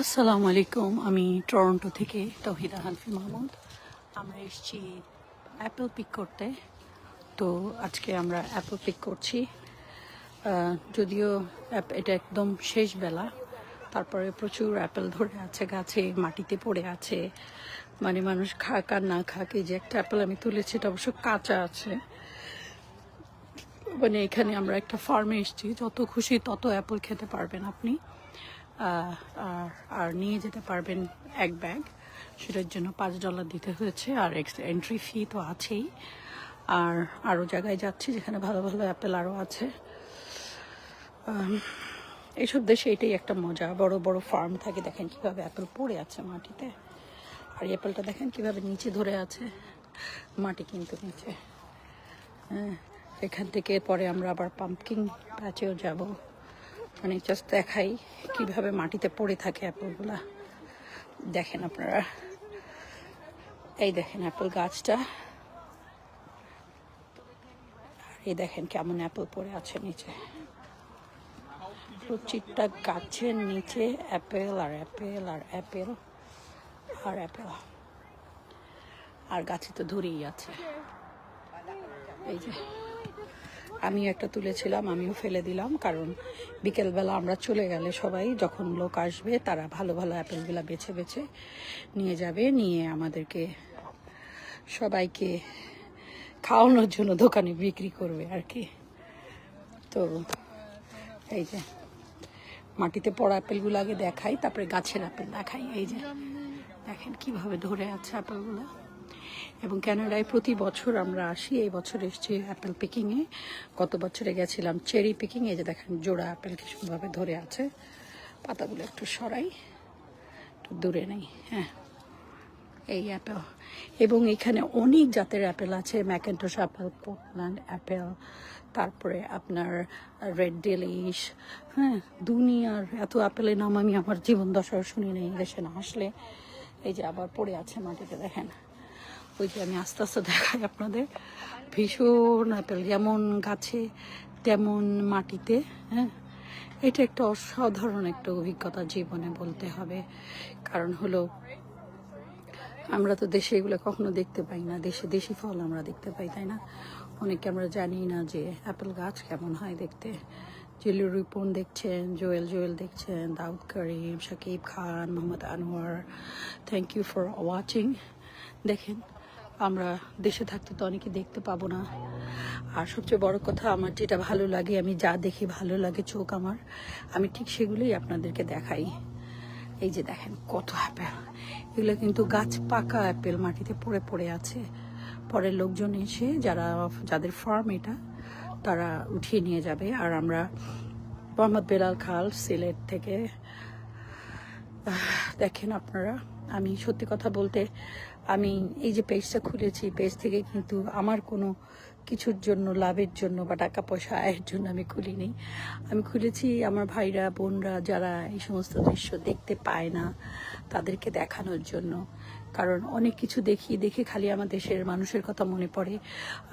আসসালামু আলাইকুম, আমি টরন্টো থেকে তহিদা হানফি মাহমুদ। আমরা এসেছি অ্যাপেল পিক করতে। তো আজকে আমরা অ্যাপেল পিক করছি। যদিও এটা একদম শেষ বেলা, তারপরে প্রচুর অ্যাপেল ধরে আছে গাছে, মাটিতে পড়ে আছে। মানে মানুষ খাক আর না খাক, এই যে একটা অ্যাপেল আমি তুলেছি, এটা অবশ্য কাঁচা আছে। মানে এখানে আমরা একটা ফার্মে এসেছি, যত খুশি তত অ্যাপল খেতে পারবেন আপনি। আর আর নিয়ে যেতে পারবেন এক ব্যাগ সেটার জন্য পাঁচ ডলার দিতে হয়েছে, আর এন্ট্রি ফি তো আছেই। আর আরও জায়গায় যাচ্ছি যেখানে ভালো ভালো অ্যাপেল আরও আছে। এইসব দেশে এটাই একটা মজা। বড় বড় ফার্ম থাকে, দেখেন কীভাবে অ্যাপেল পড়ে আছে মাটিতে। আর অ্যাপেলটা দেখেন কীভাবে নিচে ধরে আছে, মাটি কিন্তু নিচে। হ্যাঁ এখান থেকে পরে আমরা আবার পাম্পকিং প্যাচেও যাব। মানে জাস্ট দেখাই কীভাবে মাটিতে পড়ে থাকে অ্যাপেলগুলা দেখেন আপনারা। এই দেখেন অ্যাপেল গাছটা। আর এই দেখেন কেমন অ্যাপেল পড়ে আছে নিচে। প্রতিটা গাছের নিচে অ্যাপেল আর অ্যাপেল আর অ্যাপেল আর অ্যাপেল। আর গাছে তো ধরেই আছে। এই যে আমি একটা তুলেছিলাম, আমিও ফেলে দিলাম, কারণ বিকেলবেলা আমরা চলে গেলে সবাই যখন লোক আসবে, তারা ভালো ভালো অ্যাপেলগুলো বেছে বেছে নিয়ে যাবে, নিয়ে আমাদেরকে সবাইকে খাওয়ানোর জন্য দোকানে বিক্রি করবে আর কি। তো, এই যে। মাটিতে পড়া অ্যাপেলগুলো আগে দেখাই, তারপরে গাছের আপেল দেখাই। এই যে দেখেন কীভাবে ধরে আছে অ্যাপেলগুলো এবং ক্যানাডায় প্রতি বছর আমরা আসি, এই বছর এসছি অ্যাপেল পিকিংয়ে গত বছরে গেছিলাম চেরি পিকিং এই যে দেখেন জোড়া অ্যাপেল কি সুন্দরভাবে ধরে আছে। পাতাগুলো একটু সরাই, একটু দূরে নেই হ্যাঁ। এই অ্যাপেল। এবং এখানে অনেক জাতের অ্যাপেল আছে ম্যাকেন্টোস অ্যাপেল, পোর্টল্যান্ড অ্যাপেল, তারপরে আপনার রেড ডেলিশ হ্যাঁ দুনিয়ার এত অ্যাপেলের নাম আমি আমার জীবন দশাও শুনি নেই দেশে না আসলে। এই যে আবার পড়ে আছে মাটিতে, দেখেন। ওই যে আমি আস্তে আস্তে দেখাই আপনাদের। ভীষণ অ্যাপেল, যেমন গাছে, তেমন মাটিতে হ্যাঁ। এটা একটা অসাধারণ একটা অভিজ্ঞতা জীবনে বলতে হবে। কারণ হলো আমরা তো দেশে এগুলো কখনো দেখতে পাই না। দেশে দেশি ফল আমরা দেখতে পাই, তাই না? অনেকে আমরা জানি না যে অ্যাপেল গাছ কেমন হয় দেখতে। জিলু রিপন দেখছেন, জোয়েল জোয়েল দেখছেন, Daud Karim Shakib Khan, Mohammad Anwar. Thank you for watching দেখেন, আমরা দেশে থাকতে তো অনেকে দেখতে পাবো না। আর সবচেয়ে বড় কথা, আমার যেটা ভালো লাগে, আমি যা দেখি ভালো লাগে চোখ আমার, আমি ঠিক সেগুলোই আপনাদেরকে দেখাই। এই যে দেখেন, কত অ্যাপেল। এগুলো কিন্তু গাছ পাকা অ্যাপেল মাটিতে পড়ে পড়ে আছে। পরে লোকজন এসে যারা, যাদের ফার্ম এটা, তারা উঠিয়ে নিয়ে যাবে। আর আমরা মোহাম্মদ বেলাল খাল, সিলেট থেকে। দেখেন আপনারা, আমি সত্যি কথা বলতে, আমি এই যে পেজটা খুলেছি পেজ থেকে কিন্তু আমার কোনো কিছুর জন্য, লাভের জন্য বা টাকা পয়সা আয়ের জন্য আমি খুলিনি। আমি খুলেছি আমার ভাইরা, বোনরা যারা এই সমস্ত দৃশ্য দেখতে পায় না, তাদেরকে দেখানোর জন্য। কারণ অনেক কিছু দেখি, দেখে খালি আমার দেশের মানুষের কথা মনে পড়ে।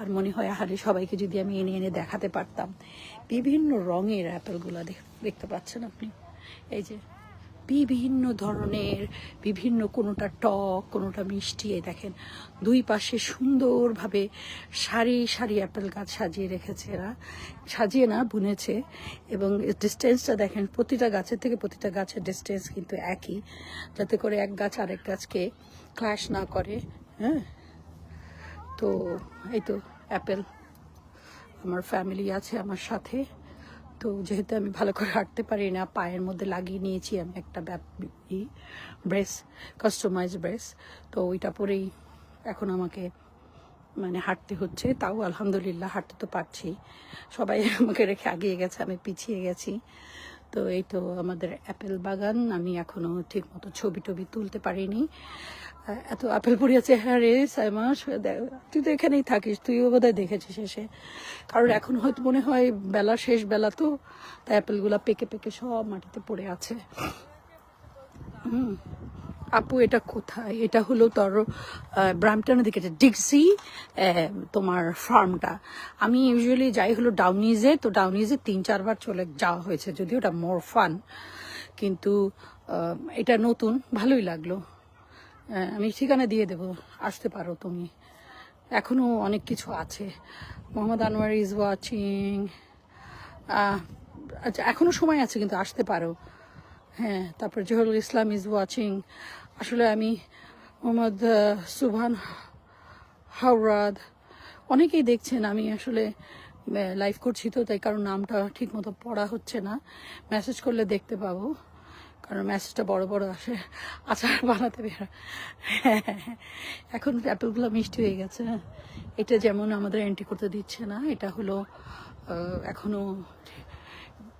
আর মনে হয়, আহারে, সবাইকে যদি আমি এনে এনে দেখাতে পারতাম। বিভিন্ন রঙের অ্যাপেলগুলো দেখতে পাচ্ছেন আপনি? এই যে বিভিন্ন ধরনের, বিভিন্ন কোনোটা টক, কোনোটা মিষ্টি, এই দেখেন। দুই পাশে সুন্দরভাবে সারি সারি অ্যাপেল গাছ সাজিয়ে রেখেছে এরা। সাজিয়ে না, বুনেছে। এবং ডিস্টেন্সটা দেখেন, প্রতিটা গাছের থেকে প্রতিটা গাছের ডিস্টেন্স কিন্তু একই। যাতে করে এক গাছ আরেক গাছকে ক্লাশ না করে হ্যাঁ? তো এই তো অ্যাপেল। আমার ফ্যামিলি আছে আমার সাথে। তো যেহেতু আমি ভালো করে হাঁটতে পারি না, পায়ের মধ্যে লাগিয়ে নিয়েছি আমি একটা ব্রেস কাস্টমাইজ ব্রেস। তো ওইটা পরেই এখন আমাকে মানে হাঁটতে হচ্ছে। তাও আলহামদুলিল্লাহ হাঁটতে তো পারছি। সবাই আমাকে রেখে আগিয়ে গেছে, আমি পিছিয়ে গেছি। তো এই তো আমাদের অ্যাপেল বাগান। আমি এখনও ঠিক মতো ছবি টবি তুলতে পারিনি। এত আপেল পড়ে আছে হ্যাঁ রে দেখ, তুই তো এখানেই থাকিস, তুইও বোধহয় দেখেছিস এসে। কারণ এখন হয়তো মনে হয় বেলা শেষ বেলা তো, তাই অ্যাপেলগুলো পেকে পেকে সব মাটিতে পড়ে আছে। হুম। আপু, এটা কোথায়? এটা হলো তোর ব্রামটনের দিকে ডিক্সি তোমার ফার্মটা। আমি ইউজুয়ালি যাই হলো ডাউনিজে, তো ডাউনিজে তিন, চারবার চলে যাওয়া হয়েছে, যদিও ওটা মোর ফান। কিন্তু এটা নতুন, ভালোই লাগল। আমি ঠিকানা দিয়ে দেব, আসতে পারো তুমি। এখনও অনেক কিছু আছে। মোহাম্মদ আনোয়ার ইজ ওয়াচিং আচ্ছা এখনও সময় আছে কিন্তু আসতে পারো। হ্যাঁ তারপর জহুরুল ইসলাম ইজ ওয়াচিং আসলে আমি মোহাম্মদ সুভান হাওরাদ। অনেকেই দেখছেন, আমি আসলে লাইভ করছি তো, তাই কারণ নামটা ঠিক মতো পড়া হচ্ছে না। মেসেজ করলে দেখতে পাবো। কারণ মেসেজটা বড় বড় আসে। আচার বানাতে বের এখন অ্যাপেলগুলো মিষ্টি হয়ে গেছে। এটা যেমন আমাদের এন্ট্রি করতে দিচ্ছে না এটা হলো আহ, এখনও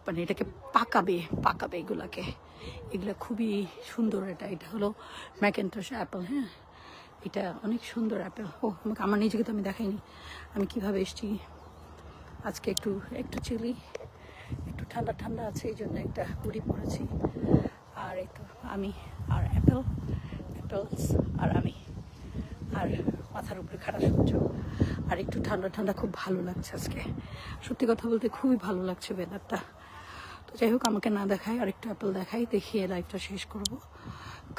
মানে এটাকে পাকাবে পাকাবে এগুলাকে। এগুলো খুবই সুন্দর এটা। এটা হলো ম্যাকেন্টস অ্যাপেল হ্যাঁ? এটা অনেক সুন্দর অ্যাপেল ও আমাকে আমার নিজেকে তো আমি দেখাইনি। আমি কীভাবে এসছি? আজকে একটু একটু চিলি একটু ঠান্ডা ঠান্ডা আছে এই জন্য একটা হুডি পরেছি আর এই তো আমি, আর অ্যাপেল অ্যাপেলস আর আমি। আর মাথার উপরে খাটা সূর্য। আর একটু ঠান্ডা ঠান্ডা খুব ভালো লাগছে আজকে। সত্যি কথা বলতে খুবই ভালো লাগছে ওয়েদারটা তো যাই হোক, আমাকে না দেখাই আর একটু অ্যাপেল দেখাই, দেখিয়ে লাইফটা শেষ করব।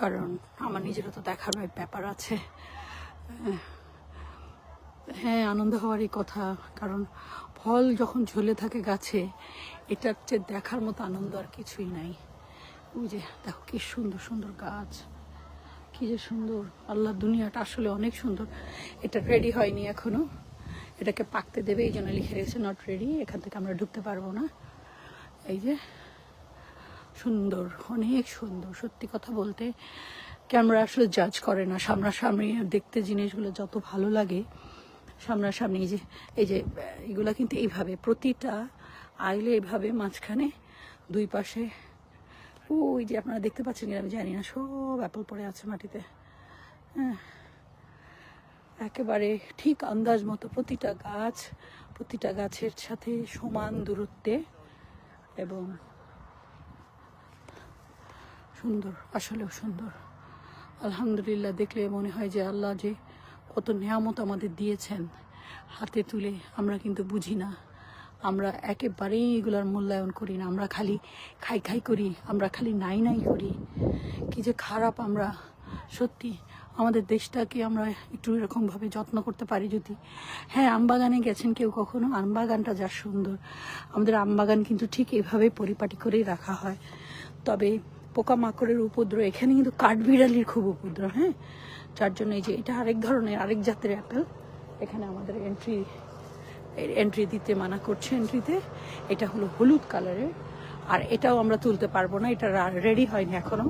কারণ আমার নিজেরও তো দেখার ব্যাপার আছে। হ্যাঁ আনন্দ হওয়ারই কথা। কারণ ফল যখন ঝুলে থাকে গাছে, এটার চেয়ে দেখার মতো আনন্দ আর কিছুই নাই। ওই যে, দেখো কি সুন্দর সুন্দর গাছ। কি যে সুন্দর। আল্লাহ, দুনিয়াটা আসলে অনেক সুন্দর। এটা রেডি হয়নি এখনও। এটাকে পাকতে দেবে, এই জন্য লিখে রেখেছে নট রেডি এখান থেকে আমরা ঢুকতে পারব না। এই যে, সুন্দর, অনেক সুন্দর। সত্যি কথা বলতে ক্যামেরা আসলে জাজ করে না। সামনাসামনি দেখতে জিনিসগুলো যত ভালো লাগে, সামনাসামনি এই যে এই যে, এগুলা কিন্তু এইভাবে, প্রতিটা আইলে এইভাবে মাঝখানে দুই পাশে ওই যে আপনারা দেখতে পাচ্ছেন কিনা আমি জানি না, সব অ্যাপল পড়ে আছে মাটিতে। হ্যাঁ একেবারে ঠিক আন্দাজ মতো প্রতিটা গাছ, প্রতিটা গাছের সাথে সমান দূরত্বে এবং সুন্দর, আসলেও সুন্দর। আলহামদুলিল্লাহ, দেখলে মনে হয় যে আল্লাহ যে কত নেয়ামত আমাদের দিয়েছেন, হাতে তুলে আমরা কিন্তু বুঝি না। আমরা একেবারেই এগুলোর মূল্যায়ন করি না। আমরা খালি খাই খাই করি, আমরা খালি নাই নাই করি। কি যে খারাপ আমরা। সত্যি, আমাদের দেশটাকে আমরা একটু এরকমভাবে যত্ন করতে পারি যদি। হ্যাঁ আমবাগানে গেছেন কেউ কখনো? আমবাগানটা যা সুন্দর। আমাদের আমবাগান কিন্তু ঠিক এভাবে পরিপাটি করেই রাখা হয়। তবে পোকামাকড়ের উপদ্রব, এখানে কিন্তু কাঠবিড়ালির খুব উপদ্রব হ্যাঁ? যার জন্য এই যে এটা আরেক ধরনের, আরেক জাতের অ্যাপেল। এখানে আমাদের এন্ট্রি এন্ট্রি দিতে মানা করছে এন্ট্রিতে এটা হলো হলুদ কালারের আর এটাও আমরা তুলতে পারব না, এটা রেডি হয়নি এখনও।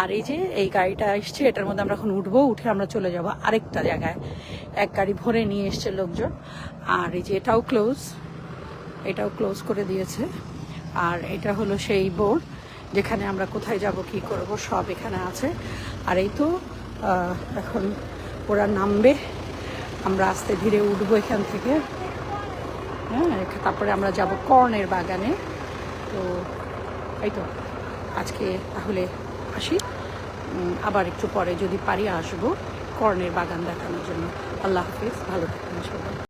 আর এই যে এই গাড়িটা এসছে, এটার মধ্যে আমরা এখন উঠবো, উঠে আমরা চলে যাব আরেকটা জায়গায়। এক গাড়ি ভরে নিয়ে এসছে লোকজন। আর এই যে এটাও ক্লোজ এটাও ক্লোজ করে দিয়েছে। আর এটা হলো সেই বোর্ড যেখানে আমরা কোথায় যাব, কি করব, সব এখানে আছে। আর এই তো এখন ওরা নামবে। আমরা আস্তে ধীরে উঠবো এখান থেকে। হ্যাঁ তারপরে আমরা যাব কর্ণের বাগানে। তো এই তো, আজকে তাহলে আসি। আবার একটু পরে যদি পারি আসব কর্ণের বাগান দেখানোর জন্য। আল্লাহ হাফিজ, ভালো থাকবেন সবাই।